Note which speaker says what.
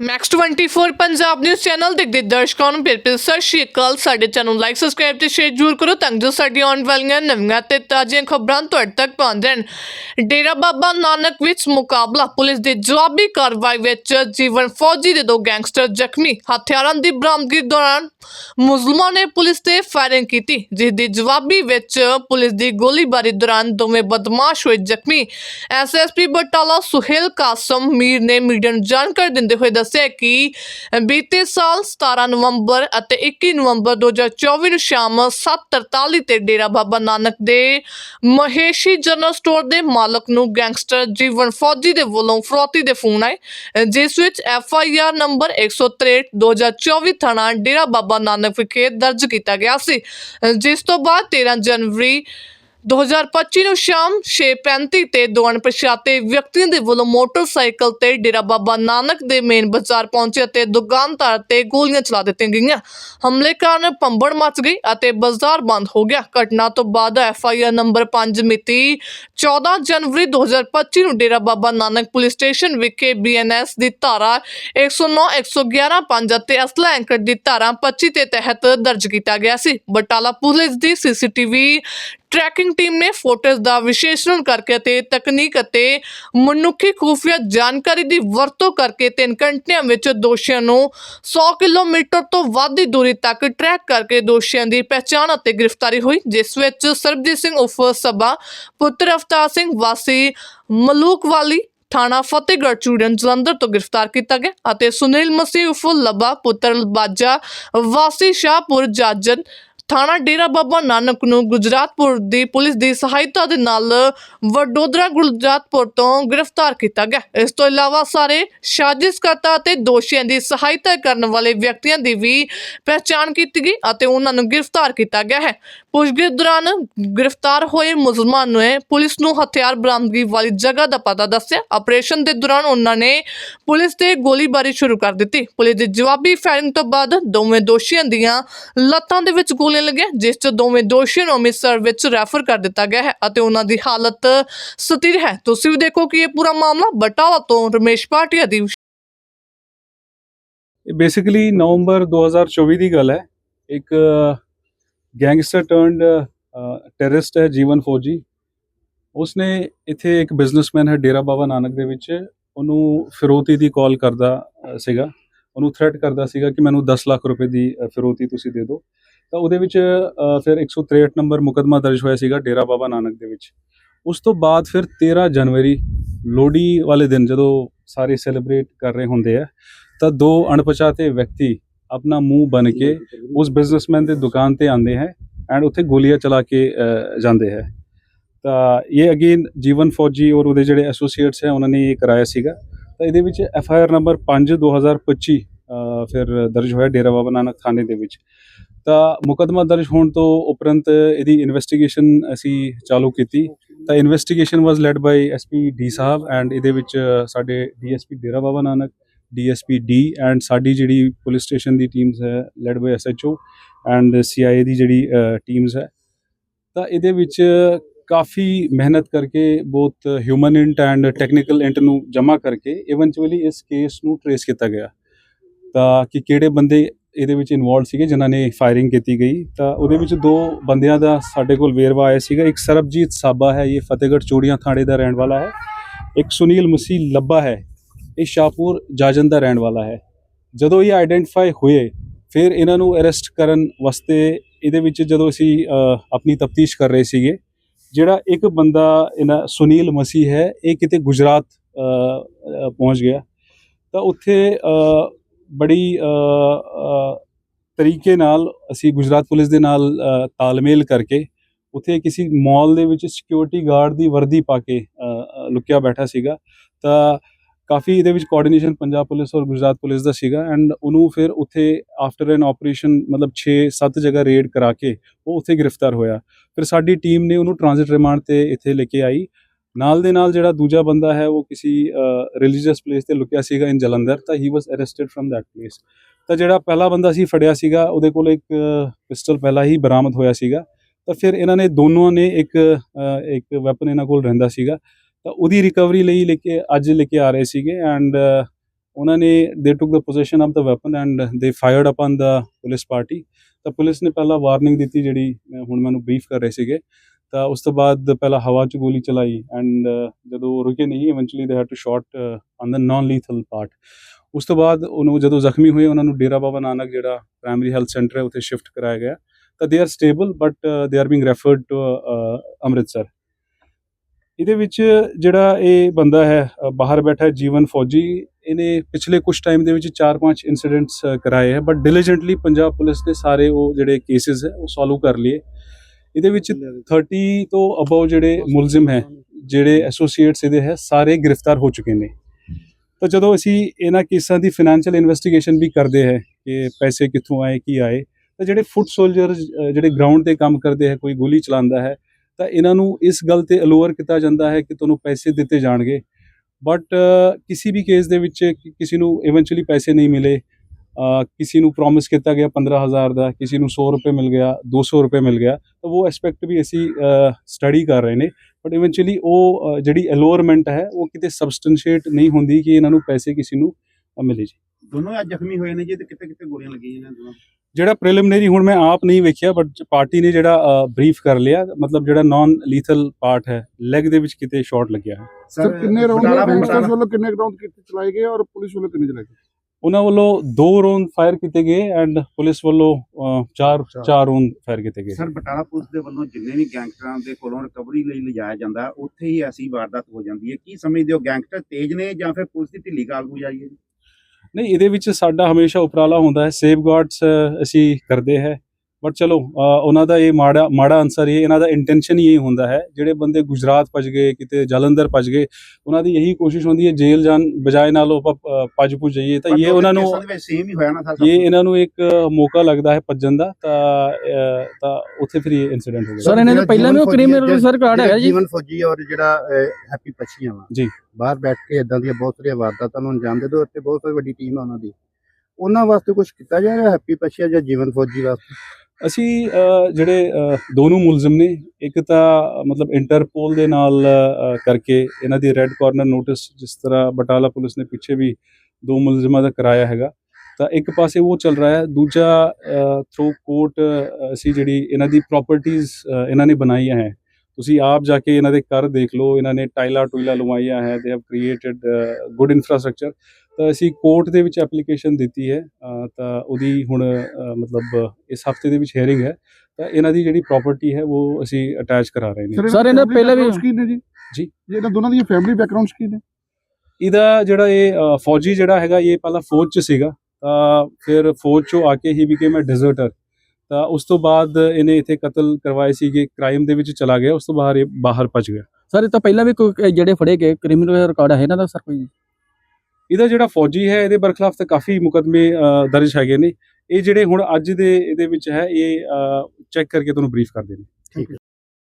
Speaker 1: Max 24 Punjab news channel ਦੇਖਦੇ ਦਰਸ਼ਕਾਂ ਨੂੰ ਫਿਰ ਫਿਰ ਸਤਿ ਸ਼੍ਰੀ ਅਕਾਲ। ਸਾਡੇ ਚੈਨਲ ਨੂੰ ਲਾਈਕ ਸਬਸਕ੍ਰਾਈਬ ਤੇ ਸ਼ੇਅਰ ਜ਼ਰੂਰ ਕਰੋ ਤਾਂ ਜੋ ਸਾਡੀ ਆਉਣ ਵਾਲੀਆਂ ਨਵੀਆਂ ਤੇ ਤਾਜ਼ੀਆਂ ਖਬਰਾਂ ਤੁਹਾਡੇ ਤੱਕ ਪਹੁੰਚਣ ਡੇਰਾ ਬਾਬਾ ਨਾਨਕ ਵਿੱਚ ਮੁਕਾਬਲਾ, ਪੁਲਿਸ ਦੀ ਜਵਾਬੀ ਕਾਰਵਾਈ ਵਿੱਚ ਜੀਵਨ ਫੌਜੀ ਦੇ ਦੋ ਗੈਂਗਸਟਰ ਜ਼ਖਮੀ ਹਥਿਆਰਾਂ ਦੀ ਬਰਾਮਦਗੀ ਦੌਰਾਨ ਮੁਸਲਮਾਨ ਨੇ ਪੁਲਿਸ ਤੇ ਫਾਇਰਿੰਗ ਕੀਤੀ, ਜਿਸ ਦੀ ਜਵਾਬੀ ਵਿੱਚ ਪੁਲਿਸ ਦੀ ਗੋਲੀਬਾਰੀ ਦੌਰਾਨ ਦੋਵੇਂ ਬਦਮਾਸ਼ ਹੋਏ ਜ਼ਖਮੀ। ਐਸਐਸਪੀ ਬਟਾਲਾ ਸੁਹੇਲ ਕਾਸਮ ਮੀਰ ਨੇ ਮੀਡੀਆ ਨੂੰ ਜਾਣਕਾਰੀ ਦਿੰਦੇ ਹੋਏ ਦੱਸਿਆ ਕਿ ਬੀਤੇ ਸਾਲ 17 ਨਵੰਬਰ ਅਤੇ 21 ਨਵੰਬਰ 2024 ਨੂੰ ਸ਼ਾਮ 7:43 ਤੇ ਡੇਰਾ ਬਾਬਾ ਨਾਨਕ ਦੇ ਮਹੇਸ਼ੀ ਜਨਰਲ ਸਟੋਰ ਦੇ ਮਾਲਕ ਨੂੰ ਗੈਂਗਸਟਰ ਜੀਵਨ ਫੌਜੀ ਦੇ ਵੱਲੋਂ ਫਰੋਤੀ ਦੇ ਫੋਨ ਆਏ, ਜਿਸ ਵਿੱਚ ਐਫ ਆਈ ਆਰ ਨੰਬਰ 163 2024 ਥਾਣਾ ਡੇਰਾ ਬਾਬਾ ਨਾਨਕ ਵਿਖੇ ਦਰਜ ਕੀਤਾ ਗਿਆ ਸੀ। ਜਿਸ ਤੋਂ ਬਾਅਦ 13 ਜਨਵਰੀ 2025 ਨੂੰ ਸ਼ਾਮ 6:35 ਤੇ ਦੋ ਅਣਪਛਾਤੇ ਵਿਅਕਤੀਆਂ ਦੇ ਵੱਲੋਂ ਮੋਟਰਸਾਈਕਲ ਤੇ ਡੇਰਾ ਬਾਬਾ ਨਾਨਕ ਦੇ ਮੇਨ ਬਾਜ਼ਾਰ ਪਹੁੰਚੇ ਅਤੇ ਦੁਕਾਨਦਾਰ ਤੇ ਗੋਲੀਆਂ ਚਲਾ ਦਿੱਤੀਆਂ ਗਈਆਂ। ਹਮਲੇ ਕਾਰਨ ਪੰਬੜ ਮਚ ਗਈ ਅਤੇ ਬਾਜ਼ਾਰ ਬੰਦ ਹੋ ਗਿਆ। ਘਟਨਾ ਤੋਂ ਬਾਅਦ ਐਫ ਆਈ ਆਰ ਨੰਬਰ 5 ਮਿਤੀ 14 ਜਨਵਰੀ 2025 ਨੂੰ ਡੇਰਾ ਬਾਬਾ ਨਾਨਕ ਪੁਲਿਸ ਸਟੇਸ਼ਨ ਵਿਖੇ ਬੀਐਨਐਸ ਦੀ ਧਾਰਾ 109 111 5 ਅਤੇ ਅਸਲਾ ਐਂਕਰ ਦੀ ਧਾਰਾ 25 ਦੇ ਤਹਿਤ ਦਰਜ ਕੀਤਾ ਗਿਆ ਸੀ। ਬਟਾਲਾ ਪੁਲਿਸ ਦੀ ਸੀਸੀਟੀਵੀ ਟਰੈਕਿੰਗ ਟੀਮ ਨੇ ਫੋਟੋਜ਼ ਦਾ ਵਿਸ਼ੇਸ਼ਣ ਕਰਕੇ ਅਤੇ ਤਕਨੀਕ ਅਤੇ ਮਨੁੱਖੀ ਖੂਫੀਆ ਜਾਣਕਾਰੀ ਦੀ ਵਰਤੋਂ ਕਰਕੇ 3 ਘੰਟਿਆਂ ਵਿੱਚ ਦੋਸ਼ੀਆਂ ਨੂੰ 100 ਕਿਲੋਮੀਟਰ ਤੋਂ ਵੱਧ ਦੀ ਦੂਰੀ ਤੱਕ ਟਰੈਕ ਕਰਕੇ ਦੋਸ਼ੀਆਂ ਦੀ ਪਛਾਣ ਅਤੇ ਗ੍ਰਿਫਤਾਰੀ ਹੋਈ, ਜਿਸ ਵਿੱਚ ਸਰਬਜੀਤ ਸਿੰਘ ਉਫ ਸਭਾ ਪੁੱਤਰ ਅਵਤਾਰ ਸਿੰਘ ਵਾਸੀ ਮਲੂਕਵਾਲੀ ਥਾਣਾ ਫਤਿਹਗੜ੍ਹ ਚੂੜਨ ਜਲੰਧਰ ਤੋਂ ਗ੍ਰਿਫਤਾਰ ਕੀਤਾ ਗਿਆ ਅਤੇ ਸੁਨੀਲ ਮਸੀਹ ਉਫ ਲੱਭਾ ਪੁੱਤਰ ਬਾਜਾ ਵਾਸੀ ਸ਼ਾਹਪੁਰ ਜਾਜਨ ਥਾਣਾ ਡੇਰਾ ਬਾਬਾ ਨਾਨਕ ਨੂੰ ਗੁਜਰਾਤਪੁਰ ਦੀ ਪੁਲਿਸ ਦੀ ਸਹਾਇਤਾ ਦੇ ਨਾਲ ਵਡੋਦਰਾ ਗੁਜਰਾਤਪੁਰ ਤੋਂ ਗ੍ਰਿਫਤਾਰ ਕੀਤਾ ਗਿਆ। ਇਸ ਤੋਂ ਇਲਾਵਾ ਸਾਰੇ ਸਾਜ਼ਿਸ਼ਕਰਤਾ ਅਤੇ ਦੋਸ਼ੀਆਂ ਦੀ ਸਹਾਇਤਾ ਕਰਨ ਵਾਲੇ ਵਿਅਕਤੀਆਂ ਦੀ ਵੀ ਪਛਾਣ ਕੀਤੀ ਗਈ ਅਤੇ ਉਹਨਾਂ ਨੂੰ ਗ੍ਰਿਫਤਾਰ ਕੀਤਾ ਗਿਆ ਹੈ। ਪੁੱਛਗਿੱਛ ਦੌਰਾਨ ਗ੍ਰਿਫਤਾਰ ਹੋਏ ਮੁਲਜ਼ਮਾਨ ਨੇ ਪੁਲਿਸ ਨੂੰ ਹਥਿਆਰ ਬਰਾਮਦਗੀ ਵਾਲੀ ਜਗ੍ਹਾ ਦਾ ਪਤਾ ਦੱਸਿਆ। ਆਪਰੇਸ਼ਨ ਦੇ ਦੌਰਾਨ ਉਹਨਾਂ ਨੇ ਪੁਲਿਸ ਤੇ ਗੋਲੀਬਾਰੀ ਸ਼ੁਰੂ ਕਰ ਦਿੱਤੀ। ਪੁਲਿਸ ਦੀ ਜਵਾਬੀ ਫਾਇਰਿੰਗ ਤੋਂ ਬਾਅਦ ਦੋਵੇਂ ਦੋਸ਼ੀਆਂ ਦੀਆਂ ਲੱਤਾਂ ਦੇ ਵਿੱਚ ਗੋਲੀ ਗੋਲੀਆਂ ਲੱਗੀਆਂ ਜਿਸ 'ਚ ਦੋਵੇਂ ਦੋਸ਼ੀਆਂ ਨੂੰ ਅੰਮ੍ਰਿਤਸਰ ਵਿੱਚ ਰੈਫਰ ਕਰ ਦਿੱਤਾ ਗਿਆ ਹੈ ਅਤੇ ਉਹਨਾਂ ਦੀ ਹਾਲਤ ਸਥਿਰ ਹੈ। ਤੁਸੀਂ ਵੀ ਦੇਖੋ ਕਿ ਇਹ ਪੂਰਾ ਮਾਮਲਾ ਬਟਾਲਾ ਤੋਂ ਰਮੇਸ਼ ਪਾਟਿਆ ਦੀ
Speaker 2: ਬੇਸਿਕਲੀ ਨਵੰਬਰ 2024 ਦੀ ਗੱਲ ਹੈ। ਇੱਕ ਗੈਂਗਸਟਰ ਟਰਨਡ ਟੈਰਰਿਸਟ ਹੈ ਜੀਵਨ ਫੌਜੀ। ਉਸਨੇ ਇੱਥੇ ਇੱਕ ਬਿਜ਼ਨਸਮੈਨ ਹੈ ਡੇਰਾ ਬਾਬਾ ਨਾਨਕ ਦੇ ਵਿੱਚ। ਉਹਨੂੰ ਫਿਰੋਤੀ ਦੀ ਕਾਲ ਕਰਦਾ ਅ, ਸੀਗਾ। ਉਹਨੂੰ ਥ੍ਰੈਟ ਕਰਦਾ ਸੀਗਾ ਕਿ ਮੈਨੂੰ 10 ਲੱਖ ਰੁਪਏ ਦੀ ਫਿਰੋਤੀ ਤੁਸੀਂ ਦੇ ਦਿਓ। ਤਾਂ ਉਹਦੇ ਵਿੱਚ ਅ, ਫਿਰ 163 ਨੰਬਰ ਮੁਕੱਦਮਾ ਦਰਜ ਹੋਇਆ ਸੀਗਾ ਡੇਰਾ ਬਾਬਾ ਨਾਨਕ ਦੇ ਵਿੱਚ। ਉਸ ਤੋਂ ਬਾਅਦ ਫਿਰ 13 ਜਨਵਰੀ ਲੋਹੜੀ ਵਾਲੇ ਦਿਨ ਜਦੋਂ ਸਾਰੇ ਸੈਲੀਬ੍ਰੇਟ ਕਰ ਰਹੇ ਹੁੰਦੇ ਆ ਤਾਂ ਦੋ ਅਣਪਛਾਤੇ ਵਿਅਕਤੀ ਆਪਣਾ ਮੂੰਹ ਬਨ ਕੇ ਉਸ ਬਿਜ਼ਨਸਮੈਨ ਦੇ ਦੁਕਾਨ ਤੇ ਆਉਂਦੇ ਹੈ ਐਂਡ ਉੱਥੇ ਗੋਲੀਆਂ ਚਲਾ ਕੇ ਜਾਂਦੇ ਹੈ। ਤਾਂ ਇਹ ਅਗੇਨ ਜੀਵਨ ਫੌਜੀ ਔਰ ਉਹਦੇ ਜਿਹੜੇ ਐਸੋਸੀਏਟਸ ਹੈ ਉਹਨਾਂ ਨੇ ਇਹ ਕਰਾਇਆ ਸੀਗਾ। ਤਾਂ ਇਹਦੇ ਵਿੱਚ ਐਫ ਆਈ ਆਰ ਨੰਬਰ 5 2025 ਅ, ਫਿਰ ਦਰਜ ਹੋਇਆ ਡੇਰਾ ਬਾਬਾ ਨਾਨਕ ਥਾਣੇ ਦੇ ਵਿੱਚ। ਤਾਂ ਮੁਕੱਦਮਾ ਦਰਜ ਹੋਣ ਤੋਂ ਉਪਰੰਤ ਇਹਦੀ ਇਨਵੈਸਟੀਗੇਸ਼ਨ ਅਸੀਂ ਚਾਲੂ ਕੀਤੀ। ਤਾਂ investigation was led by SP D Sahib and ਇਹਦੇ ਵਿੱਚ ਸਾਡੇ DSP Dera Baba Nanak DSP D and ਸਾਡੀ ਜਿਹੜੀ ਪੁਲਿਸ ਸਟੇਸ਼ਨ ਦੀ ਟੀਮਸ ਹੈ led by SHO and CIA ਦੀ ਜਿਹੜੀ ਟੀਮਸ ਹੈ। ਤਾਂ ਇਹਦੇ ਵਿੱਚ ਕਾਫੀ ਮਿਹਨਤ ਕਰਕੇ, ਬਹੁਤ human int and technical int ਨੂੰ ਜਮ੍ਹਾਂ ਕਰਕੇ ਇਵੈਂਚੁਅਲੀ ਇਸ ਕੇਸ ਨੂੰ ਟਰੇਸ ਕੀਤਾ ਗਿਆ। ਤਾਂ ਕਿ ਕਿਹੜੇ ਬੰਦੇ ਇਹਦੇ ਵਿੱਚ ਇਨਵੋਲਡ ਸੀਗੇ, ਜਿਨ੍ਹਾਂ ਨੇ ਫਾਇਰਿੰਗ ਕੀਤੀ ਗਈ। ਤਾਂ ਉਹਦੇ ਵਿੱਚ ਦੋ ਬੰਦਿਆਂ ਦਾ ਸਾਡੇ ਕੋਲ ਵੇਰਵਾ ਆਇਆ ਸੀਗਾ। ਇੱਕ ਸਰਬਜੀਤ ਸਾਬਾ ਹੈ, ਇਹ ਫਤਿਹਗੜ੍ਹ ਚੂੜੀਆਂ ਥਾਣੇ ਦਾ ਰਹਿਣ ਵਾਲਾ ਹੈ। ਇੱਕ ਸੁਨੀਲ ਮਸੀਹ ਲੱਭਾ ਹੈ, ਇਹ ਸ਼ਾਹਪੁਰ ਜਾਜਨ ਦਾ ਰਹਿਣ ਵਾਲਾ ਹੈ। ਜਦੋਂ ਇਹ ਆਈਡੈਂਟੀਫਾਈ ਹੋਏ, ਫਿਰ ਇਹਨਾਂ ਨੂੰ ਅਰੈਸਟ ਕਰਨ ਵਾਸਤੇ ਇਹਦੇ ਵਿੱਚ ਜਦੋਂ ਅਸੀਂ ਆਪਣੀ ਤਫਤੀਸ਼ ਕਰ ਰਹੇ ਸੀਗੇ, ਜਿਹੜਾ ਇੱਕ ਬੰਦਾ ਇਹਨਾਂ ਸੁਨੀਲ ਮਸੀਹ ਹੈ, ਇਹ ਕਿਤੇ ਗੁਜਰਾਤ ਪਹੁੰਚ ਗਿਆ। ਤਾਂ ਉੱਥੇ ਬੜੀ ਤਰੀਕੇ ਨਾਲ ਅਸੀਂ ਗੁਜਰਾਤ ਪੁਲਿਸ ਦੇ ਨਾਲ ਤਾਲਮੇਲ ਕਰਕੇ ਉੱਥੇ ਕਿਸੇ ਮਾਲ ਦੇ ਵਿੱਚ ਸਿਕਿਉਰਿਟੀ ਗਾਰਡ ਦੀ ਵਰਦੀ ਪਾ ਕੇ ਲੁਕਿਆ ਬੈਠਾ ਸੀਗਾ। ਤਾਂ ਕਾਫੀ ਇਹਦੇ ਵਿੱਚ ਕੋਆਰਡੀਨੇਸ਼ਨ ਪੰਜਾਬ ਪੁਲਿਸ ਔਰ ਗੁਜਰਾਤ ਪੁਲਿਸ ਦਾ ਸੀਗਾ ਐਂਡ ਉਹਨੂੰ ਫਿਰ ਉੱਥੇ ਆਫਟਰ ਐਨ ਆਪਰੇਸ਼ਨ ਮਤਲਬ 6-7 ਜਗ੍ਹਾ ਰੇਡ ਕਰਾ ਕੇ ਉਹ ਉੱਥੇ ਗ੍ਰਿਫਤਾਰ ਹੋਇਆ। ਫਿਰ ਸਾਡੀ ਟੀਮ ਨੇ ਉਹਨੂੰ ਟ੍ਰਾਂਜ਼ਿਟ ਰਿਮਾਂਡ ਤੇ ਇੱਥੇ ਲੈ ਕੇ ਆਈ। ਨਾਲ ਦੇ ਨਾਲ ਜਿਹੜਾ ਦੂਜਾ ਬੰਦਾ ਹੈ, ਉਹ ਕਿਸੇ ਰਿਲੀਜੀਅਸ ਪਲੇਸ ਤੇ ਲੁਕਿਆ ਸੀਗਾ ਇਨ ਜਲੰਧਰ, ਤਾਂ ਹੀ was arrested from that place ਤਾਂ ਜਿਹੜਾ ਪਹਿਲਾ ਬੰਦਾ ਸੀ, ਫੜਿਆ ਸੀਗਾ, ਉਹਦੇ ਕੋਲ ਇੱਕ ਪਿਸਟਲ ਪਹਿਲਾਂ ਹੀ ਬਰਾਮਦ ਹੋਇਆ ਸੀਗਾ। ਤਾਂ ਫਿਰ ਇਹਨਾਂ ਨੇ ਦੋਨੋਂ ਨੇ ਇੱਕ ਇੱਕ ਵੈਪਨ ਇਹਨਾਂ ਕੋਲ ਰਹਿੰਦਾ ਸੀਗਾ। ਤਾਂ ਉਹਦੀ ਰਿਕਵਰੀ ਲਈ ਲੈ ਕੇ ਅੱਜ ਲੈ ਕੇ ਆ ਰਹੇ ਸੀਗੇ ਐਂਡ ਉਹਨਾਂ ਨੇ they took the position of the weapon and they fired upon the police party ਤਾਂ ਪੁਲਿਸ ਨੇ ਪਹਿਲਾਂ ਵਾਰਨਿੰਗ ਦਿੱਤੀ ਜਿਹੜੀ ਹੁਣ ਮੈਨੂੰ ਬਰੀਫ ਕਰ ਰਹੇ ਸੀਗੇ। ਤਾਂ ਉਸ ਤੋਂ ਬਾਅਦ ਪਹਿਲਾਂ ਹਵਾ 'ਚ ਗੋਲੀ ਚਲਾਈ ਐਂਡ ਜਦੋਂ ਉਹ ਰੁਕੇ ਨਹੀਂ eventually they had to shot on the non lethal part ਉਸ ਤੋਂ ਬਾਅਦ ਉਹਨੂੰ ਜਦੋਂ ਜ਼ਖਮੀ ਹੋਏ, ਉਹਨਾਂ ਨੂੰ ਡੇਰਾ ਬਾਬਾ ਨਾਨਕ ਜਿਹੜਾ ਪ੍ਰਾਇਮਰੀ ਹੈਲਥ ਸੈਂਟਰ ਹੈ, ਉੱਥੇ ਸ਼ਿਫਟ ਕਰਾਇਆ ਗਿਆ। ਤਾਂ they are stable but they are being referred to Amritsar. ਇਹਦੇ ਵਿੱਚ ਜਿਹੜਾ ਇਹ ਬੰਦਾ ਹੈ ਬਾਹਰ ਬੈਠਾ ਜੀਵਨ ਫੌਜੀ, ਇਹਨੇ ਪਿਛਲੇ ਕੁਝ ਟਾਈਮ ਦੇ ਵਿੱਚ 4-5 ਇਨਸੀਡੈਂਟਸ ਕਰਾਏ ਹੈ ਬਟ ਡਿਲੀਜੈਂਟਲੀ ਪੰਜਾਬ ਪੁਲਿਸ ਨੇ ਸਾਰੇ ਉਹ ਜਿਹੜੇ ਕੇਸਿਸ ਹੈ, ਉਹ ਸੋਲਵ ਕਰ ਲਏ। ਇਹਦੇ ਵਿੱਚ 30 ਤੋਂ ਅਬਵ ਜਿਹੜੇ ਮੁਲਜ਼ਮ ਹੈ ਜਿਹੜੇ ਐਸੋਸੀਏਟਸ ਇਹਦੇ ਹੈ ਸਾਰੇ ਗ੍ਰਿਫਤਾਰ ਹੋ ਚੁੱਕੇ ਨੇ। ਤਾਂ ਜਦੋਂ ਅਸੀਂ ਇਹਨਾਂ ਕੇਸਾਂ ਦੀ ਫਾਈਨੈਂਸ਼ੀਅਲ ਇਨਵੈਸਟੀਗੇਸ਼ਨ ਵੀ ਕਰਦੇ ਹੈ ਕਿ ਪੈਸੇ ਕਿੱਥੋਂ ਆਏ ਕੀ ਆਏ ਤਾਂ ਜਿਹੜੇ ਫੁੱਟ ਸੋਲਜਰਸ ਜਿਹੜੇ ਗਰਾਊਂਡ ਤੇ ਕੰਮ ਕਰਦੇ ਹੈ ਕੋਈ ਗੋਲੀ ਚਲਾਉਂਦਾ ਹੈ ਤਾਂ ਇਹਨਾਂ ਨੂੰ ਇਸ ਗੱਲ ਤੇ ਅਲੋਅਰ ਕੀਤਾ ਜਾਂਦਾ ਹੈ ਕਿ ਤੁਹਾਨੂੰ ਪੈਸੇ ਦਿੱਤੇ ਜਾਣਗੇ। ਬਟ ਕਿਸੇ ਵੀ ਕੇਸ ਦੇ ਵਿੱਚ ਕਿਸੇ ਨੂੰ ਇਵੈਂਚੁਅਲੀ ਪੈਸੇ ਨਹੀਂ ਮਿਲੇ ਕਿਸੇ ਨੂੰ ਪ੍ਰੋਮਿਸ ਕੀਤਾ ਗਿਆ 15000 ਦਾ ਕਿਸੇ ਨੂੰ 100 ਰੁਪਏ ਮਿਲ ਗਿਆ 200 ਰੁਪਏ ਮਿਲ ਗਿਆ ਤਾਂ ਉਹ ਐਸਪੈਕਟ ਵੀ ਅਸੀਂ ਸਟੱਡੀ ਕਰ ਰਹੇ ਨੇ। ਬਟ ਇਵੈਂਚੁਅਲੀ ਉਹ ਜਿਹੜੀ ਅਲੋਅਰਮੈਂਟ ਹੈ ਉਹ ਕਿਤੇ ਸਬਸਟੈਂਸ਼ੀਏਟ ਨਹੀਂ ਹੁੰਦੀ ਕਿ ਇਹਨਾਂ ਨੂੰ ਪੈਸੇ ਕਿਸੇ ਨੂੰ ਮਿਲੇ ਜੀ।
Speaker 3: ਦੋਨੋਂ ਅੱਜ ਜ਼ਖਮੀ ਹੋਏ ਨੇ ਜੀ ਤੇ ਕਿਤੇ ਕਿਤੇ ਗੋਲੀਆਂ ਲੱਗੀਆਂ ਨੇ ਦੋਨਾਂ।
Speaker 2: ਜਿਹੜਾ ਪ੍ਰੀਲਿਮਿਨਰੀ ਹੁਣ ਮੈਂ ਆਪ ਨਹੀਂ ਵੇਖਿਆ ਬਟ ਪਾਰਟੀ ਨੇ ਜਿਹੜਾ ਬਰੀਫ ਕਰ ਲਿਆ ਮਤਲਬ ਜਿਹੜਾ ਨਾਨ ਲੀਥਲ ਪਾਰਟ ਹੈ ਲੈਗ ਦੇ ਵਿੱਚ ਕਿਤੇ ਸ਼ਾਟ ਲੱਗਿਆ ਹੈ।
Speaker 4: ਸਰ ਕਿੰਨੇ ਰਾਉਂਡ
Speaker 3: ਬਟਾਲਾ-
Speaker 4: ਵੱਲੋਂ ਕਿੰਨੇ ਰਾਉਂਡ ਕੀਤੇ ਚਲਾਏ ਗਏ ਔਰ ਪੁਲਿਸ ਵੱਲੋਂ ਕਿੰਨੇ ਚਲਾਏ ਗਏ?
Speaker 2: ਉਹਨਾਂ ਵੱਲੋਂ ਦੋ ਰੌਂਡ ਫਾਇਰ ਕੀਤੇ ਗਏ ਐਂਡ ਪੁਲਿਸ ਵੱਲੋਂ ਚਾਰ
Speaker 4: ਚਾਰ।
Speaker 2: ਰੌਂਡ ਫਾਇਰ ਕੀਤੇ ਗਏ।
Speaker 3: ਸਰ ਬਟਾਲਾ ਪੁਲਿਸ ਦੇ ਵੱਲੋਂ ਜਿੰਨੇ ਵੀ ਗੈਂਗਸਟਰਾਂ ਦੇ ਕੋਲੋਂ ਰਿਕਵਰੀ ਲਈ ਲਿਜਾਇਆ ਜਾਂਦਾ ਉੱਥੇ ਹੀ ਐਸੀ ਵਾਰਦਾਤ ਹੋ ਜਾਂਦੀ ਹੈ। ਕੀ ਸਮਝਦੇ ਹੋ ਗੈਂਗਸਟਰ ਤੇਜ਼ ਨੇ ਜਾਂ ਫਿਰ ਪੁਲਿਸ ਦੀ ਢਿੱਲੀ ਕਾਰਗੁਜ਼ਾਰੀ ਹੈ ਜੀ?
Speaker 2: ਨਹੀਂ ਇਹਦੇ ਵਿੱਚ ਸਾਡਾ ਹਮੇਸ਼ਾ ਉਪਰਾਲਾ ਹੁੰਦਾ ਹੈ ਸੇਫਗਾਰਡਸ ਅਸੀਂ ਕਰਦੇ ਹੈ। ਬਟ ਚਲੋ ਉਹਨਾਂ ਦਾ ਇਹ ਮਾੜਾ ਮਾੜਾ ਅਨਸਰ ਇਹ ਇਹਨਾਂ ਦਾ ਇੰਟੈਂਸ਼ਨ ਹੀ ਇਹ ਹੁੰਦਾ ਹੈ ਜਿਹੜੇ ਬੰਦੇ ਗੁਜਰਾਤ ਭੱਜ ਗਏ ਕਿਤੇ ਜਲੰਧਰ ਭੱਜ ਗਏ ਉਹਨਾਂ ਦੀ ਇਹੀ ਕੋਸ਼ਿਸ਼ ਹੁੰਦੀ ਹੈ ਜੇਲ੍ਹ ਜਾਣ ਬਜਾਏ ਨਾਲੋਂ ਭੱਜ ਭੁੱਜ ਜਾਈਏ ਤਾਂ ਇਹ ਉਹਨਾਂ ਨੂੰ
Speaker 3: ਸੇਮ ਹੀ ਹੋਇਆ ਨਾ ਸਰ
Speaker 2: ਇਹ ਇਹਨਾਂ ਨੂੰ ਇੱਕ ਮੌਕਾ ਲੱਗਦਾ ਹੈ ਭੱਜਣ ਦਾ ਤਾਂ ਤਾਂ ਉੱਥੇ ਫਿਰ ਇਹ ਇਨਸੀਡੈਂਟ ਹੋ ਗਿਆ
Speaker 5: ਸਰ ਇਹਨਾਂ ਦੇ ਪਹਿਲਾਂ ਵੀ ਉਹ ਕ੍ਰਿਮੀਨਲ ਸਰ ਕਾਰਡ ਹੈਗਾ ਜੀ।
Speaker 6: ਜੀਵਨ ਫੌਜੀ ਔਰ ਜਿਹੜਾ ਹੈਪੀ ਪੱਛੀਆਂ ਵਾ।
Speaker 2: ਜੀ।
Speaker 6: ਬਾਹਰ ਬੈਠ ਕੇ ਇਦਾਂ ਦੀਆਂ ਬਹੁਤ ਸਾਰੀਆਂ ਵਾਰਦਾਤਾਂ ਨੂੰ ਅੰਜਾਮ ਦੇ ਦੋ ਅਤੇ ਬਹੁਤ ਸਾਰੀ ਵੱਡੀ ਟੀਮ ਆ ਉਹਨਾਂ ਦੀ। ਉਹਨਾਂ ਵਾਸਤੇ ਕੁਝ ਕੀਤਾ ਜਾ ਰਿਹਾ ਹੈਪੀ ਪੱਛੀਆਂ ਜਾਂ ਜੀਵਨ ਫੌਜੀ ਵਾਸਤੇ?
Speaker 2: ਅਸੀਂ ਜਿਹੜੇ ਦੋਨੋਂ ਮੁਲਜ਼ਮ ਨੇ, ਇੱਕ ਤਾਂ, ਮਤਲਬ ਇੰਟਰਪੋਲ ਦੇ ਨਾਲ ਕਰਕੇ ਇਹਨਾਂ ਦੀ ਰੈੱਡ ਕਾਰਨਰ ਨੋਟਿਸ ਜਿਸ ਤਰ੍ਹਾਂ ਬਟਾਲਾ ਪੁਲਿਸ ਨੇ ਪਿੱਛੇ ਵੀ ਦੋ ਮੁਲਜ਼ਮਾਂ ਦਾ ਕਰਾਇਆ ਹੈਗਾ, ਤਾਂ ਇੱਕ ਪਾਸੇ ਉਹ ਚੱਲ ਰਿਹਾ ਹੈ, ਦੂਜਾ ਥਰੂ ਕੋਰਟ ਅਸੀਂ ਜਿਹੜੀ ਇਹਨਾਂ ਦੀ ਪ੍ਰਾਪਰਟੀਆਂ ਇਹਨਾਂ ਨੇ ਬਣਾਈਆਂ ਹੈ, ਤੁਸੀਂ ਆਪ ਜਾ ਕੇ ਇਹਨਾਂ ਦੇ ਘਰ ਦੇਖ ਲਓ, ਇਹਨਾਂ ਨੇ ਟਾਈਲਾ ਟੁਈਲਾ ਲਵਾਈਆਂ ਹੈ they have created good infrastructure ਤਾਂ ਅਸੀਂ ਕੋਰਟ ਦੇ ਵਿੱਚ ਐਪਲੀਕੇਸ਼ਨ ਦਿੱਤੀ ਹੈ ਤਾਂ ਉਹਦੀ ਹੁਣ ਮਤਲਬ ਇਸ ਹਫ਼ਤੇ ਦੇ ਵਿੱਚ ਹੀਅਰਿੰਗ ਹੈ ਤਾਂ ਇਹਨਾਂ ਦੀ ਜਿਹੜੀ ਪ੍ਰਾਪਰਟੀ ਹੈ ਉਹ ਅਸੀਂ ਅਟੈਚ ਕਰਾ ਰਹੇ ਨੇ।
Speaker 5: Sir, ਇਹਨਾਂ ਪਹਿਲਾਂ ਵੀ-
Speaker 4: ਕੀ ਨੇ ਜੀ।
Speaker 2: ਜੀ।
Speaker 4: ਜੀ ਇਹਨਾਂ ਦੋਨਾਂ ਦੀ ਫੈਮਿਲੀ ਬੈਕਗ੍ਰਾਉਂਡਸ ਕੀ ਨੇ।
Speaker 2: ਇਹਦਾ ਜਿਹੜਾ ਇਹ ਫੌਜੀ ਜਿਹੜਾ ਹੈਗਾ ਇਹ ਪਹਿਲਾਂ ਫੌਜ 'ਚ ਸੀਗਾ ਤਾਂ ਫਿਰ ਫੌਜ 'ਚੋਂ ਆ ਕੇ ਹੀ ਬਿਕੇਮ ਅ ਡਿਜ਼ਰਟਰ ਤਾਂ ਉਸ ਤੋਂ ਬਾਅਦ ਇਹਨੇ ਇੱਥੇ ਕਤਲ ਕਰਵਾਏ ਸੀਗੇ ਕ੍ਰਾਈਮ ਦੇ ਵਿੱਚ ਚਲਾ ਗਿਆ ਉਸ ਤੋਂ ਬਾਅਦ ਇਹ ਬਾਹਰ ਭੱਜ ਗਿਆ।
Speaker 5: ਸਰ ਇਹ ਤਾਂ ਪਹਿਲਾਂ ਵੀ ਕੋਈ ਜਿਹੜੇ ਫੜੇ ਗਏ ਕ੍ਰਿਮੀਨਲ ਰਿਕਾਰਡ ਹੈ ਇਹਨਾਂ ਦਾ ਸਰ ਕੋਈ?
Speaker 2: ਇਹਦਾ ਜਿਹੜਾ ਫੌਜੀ ਹੈ, ਇਹਦੇ ਬਰਖਲਾਫ ਤਾਂ ਕਾਫੀ ਮੁਕਦਮੇ ਦਰਜ ਹੈਗੇ ਨੇ। ਇਹ ਜਿਹੜੇ ਹੁਣ ਅੱਜ ਦੇ, ਇਹਦੇ ਵਿੱਚ ਹੈ, ਇਹ ਚੈੱਕ ਕਰਕੇ ਤੁਹਾਨੂੰ ਬਰੀਫ ਕਰਦੇ ਨੇ ਕਰ ਦੇਣੇ